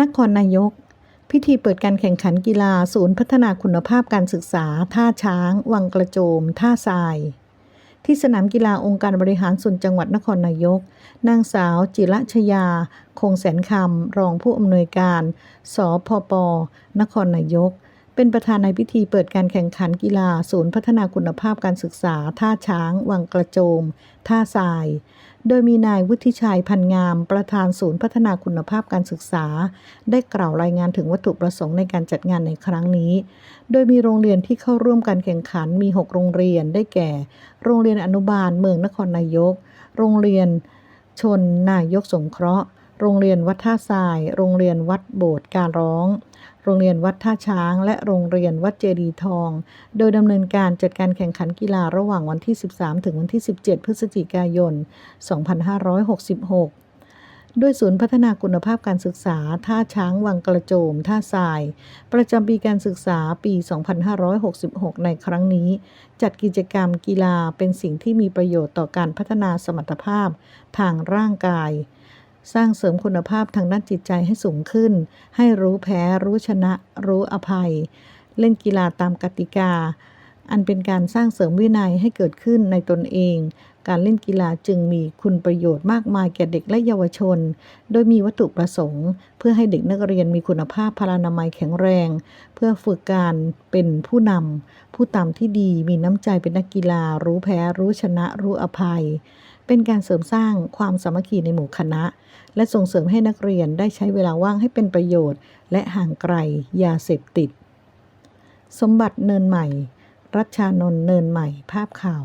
นครนายก พิธีเปิดการแข่งขันกีฬาศูนย์พัฒนาคุณภาพการศึกษา ท่าช้าง วังกระโจม ท่าทราย ที่สนามกีฬาองค์การบริหารส่วนจังหวัดนครนายก นางสาวจิระชยา คงแสนคำ รองผู้อำนวยการ สพป นครนายก เป็นประธานในพิธีเปิดการแข่งขันกีฬา ศูนย์พัฒนาคุณภาพการศึกษา ท่าช้าง วังกระโจม ท่าทราย โดยมีนายวุฒิชัยพันงาม ประธานศูนย์พัฒนาคุณภาพการศึกษา ได้กล่าวรายงานถึงวัตถุประสงค์ในการจัดงานในครั้งนี้ โดยมีโรงเรียนที่เข้าร่วมการแข่งขันมี 6 โรงเรียนได้แก่ โรงเรียนอนุบาลเมืองนครนายก โรงเรียนชนนายกสงเคราะห์ โรงเรียนวัดท่าทราย โรงเรียนวัดโบสถ์การร้อง โรงเรียนวัดท่าช้าง และโรงเรียนวัดเจดีทอง โดยดำเนินการจัดการแข่งขันกีฬาระหว่างวันที่ 13 ถึงวันที่ 17 พฤศจิกายน 2566ด้วยศูนย์พัฒนาคุณภาพการศึกษา ท่าช้างวังกระโจม ท่าทราย ประจำปีการศึกษาปี 2566 ในครั้งนี้ จัดกิจกรรมกีฬาเป็นสิ่งที่มีประโยชน์ต่อการพัฒนาสมรรถภาพทางร่างกาย สร้างเสริมคุณภาพทางด้านจิตใจให้สูงขึ้น ให้รู้แพ้ รู้ชนะ รู้อภัย เล่นกีฬาตามกติกา อันเป็นการสร้างเสริมวินัยให้เกิดขึ้นในตนเอง การเล่นกีฬาจึงมีคุณประโยชน์มากมายแก่เด็กและเยาวชน โดยมีวัตถุประสงค์ เพื่อให้เด็กนักเรียนมีคุณภาพพลานามัยแข็งแรง เพื่อฝึกการเป็นผู้นำผู้ตามที่ดีมีน้ำใจเป็นนักกีฬา รู้แพ้ รู้ชนะ รู้อภัย เป็นการเสริมสร้างความสามัคคีในหมู่คณะ และส่งเสริมให้นักเรียนได้ใช้เวลาว่างให้เป็นประโยชน์ และห่างไกลยาเสพติด สมบัติเนินใหม่ รัชชานนท์เนินใหม่ภาพข่าว